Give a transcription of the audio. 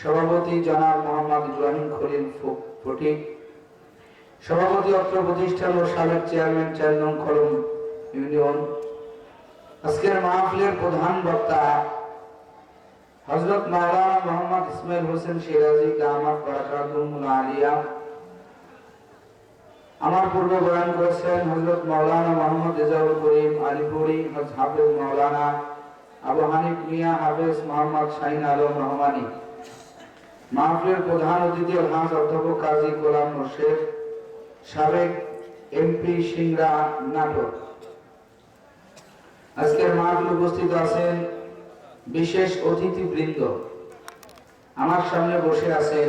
সভাপতি জনাব মোহাম্মদ ইব্রাহিম খলিল ফটিক সভাপতি অত্র প্রতিষ্ঠান ও সাবেক চেয়ারম্যান চার নং কলম ইউনিয়ন। আজকের মাহফিলের প্রধান বক্তা হজরত মাওলানা মোহাম্মদ ইসমাইল হোসেন সিরাজি দামাত বারাকাতুল আলিয়া। আমার পূর্ব বয়ান করেছেন হজরত মাওলানা মোহাম্মদ রেজাউল করিম আলিপুরি হাফেজ মাওলানা আবু হানিফ মিয়া, হাফেজ মোহাম্মদ শাহিন আলম রহমানী। মাহফিলের প্রধান অতিথি হাজ অধ্যাপক কাজী গোলাম মোর্শেদ, সাবেক এমপি সিংরা নাটক। আজকের মাহফিল উপস্থিত আছেন বিশেষ অতিথি বৃন্দ আমার সামনে বসে আছেন